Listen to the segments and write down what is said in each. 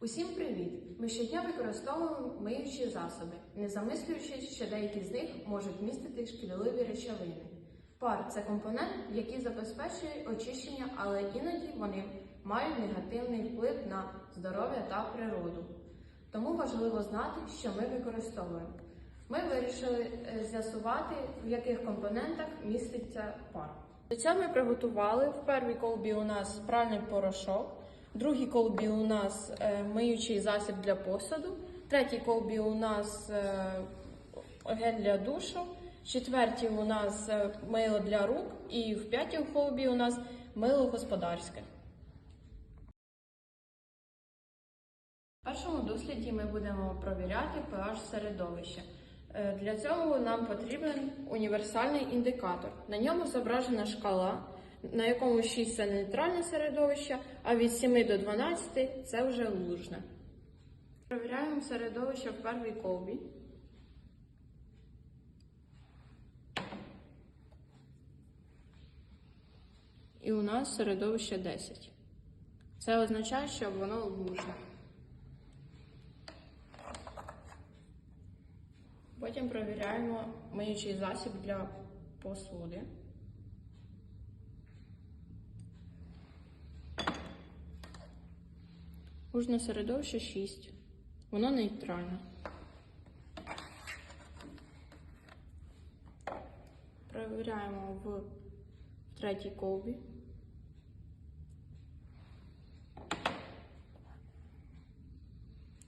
Усім привіт! Ми щодня використовуємо миючі засоби, не замислюючись, що деякі з них можуть містити шкідливі речовини. Пар це компонент, який забезпечує очищення, але іноді вони мають негативний вплив на здоров'я та природу. Тому важливо знати, що ми використовуємо. Ми вирішили е, з'ясувати, в яких компонентах міститься пар. До цього ми приготували в першій колбі у нас пральний порошок, в другій колбі у нас е, миючий засіб для посуду, третій колбі у нас е, гель для душу, четвертій у нас е, мило для рук і в п'ятій колбі у нас мило господарське. В першому досліді ми будемо провіряти pH середовища. Для цього нам потрібен універсальний індикатор. На ньому зображена шкала, на якому 6 це нейтральне середовище, а від 7 до 12 це вже лужне. Провіряємо середовище в першій колбі. І у нас середовище 10. Це означає, що воно лужне. Потім провіряємо миючий засіб для посуди. Лужне середовище 6. Воно нейтральне. Провіряємо в, в третій колбі.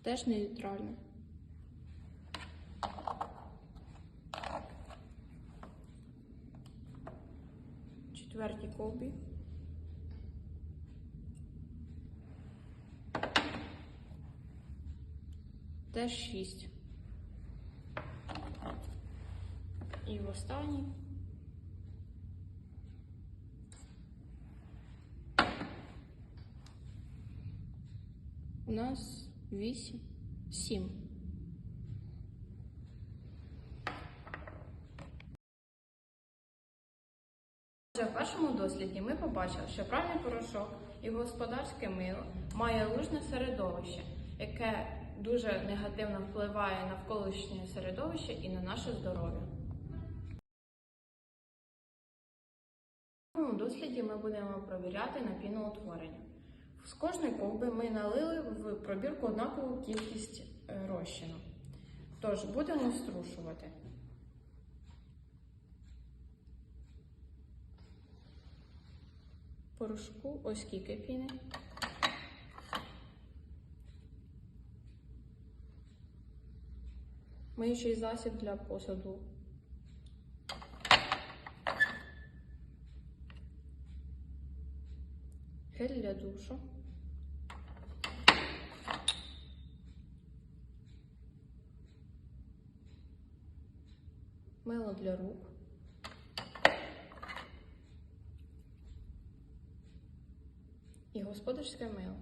Теж нейтральне. четвертій колбі. Теж шість. І в останній. У нас вісім, сім. Вже в першому досліді ми побачили, що пральний порошок і господарське мило має лужне середовище, яке дуже негативно впливає на навколишнє середовище і на наше здоров'я. В цьому досліді ми будемо провіряти на піноутворення. З кожної ковби ми налили в пробірку однакову кількість е, розчину. Тож будемо струшувати. порошку ось скільки піни. Миючий засіб для посуду. Гель для душу. Мило для рук. і господарське мило.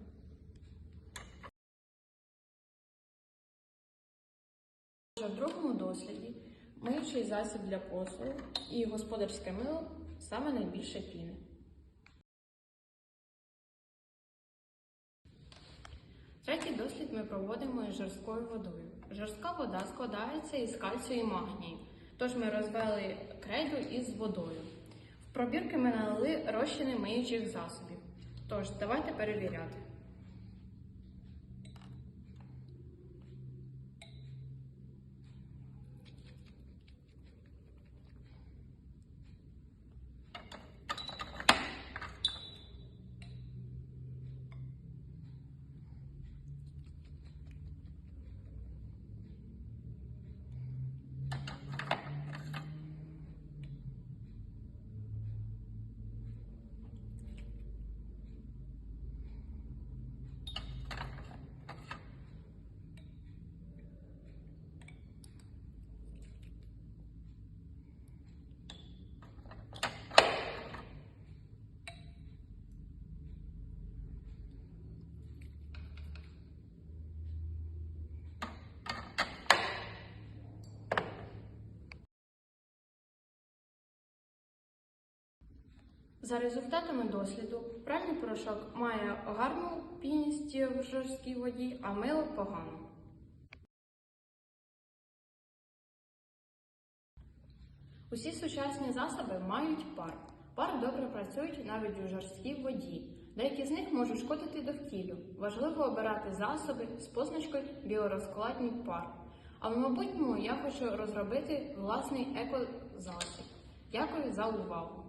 В другому досліді миючий засіб для посуду і господарське мило саме найбільше піни. Третій дослід ми проводимо із жорсткою водою. Жорстка вода складається із кальцію і магнію, тож ми розвели крейду із водою. В пробірки ми налили розчини миючих засобів. Тож, давайте перевіряти. За результатами досліду, пральний порошок має гарну пінність в жорсткій воді, а мило погану. Усі сучасні засоби мають пар. Пар добре працюють навіть у жорсткій воді. Деякі з них можуть шкодити довкіллю. Важливо обирати засоби з позначкою біорозкладний пар. А в майбутньому я хочу розробити власний екозасіб. Дякую за увагу!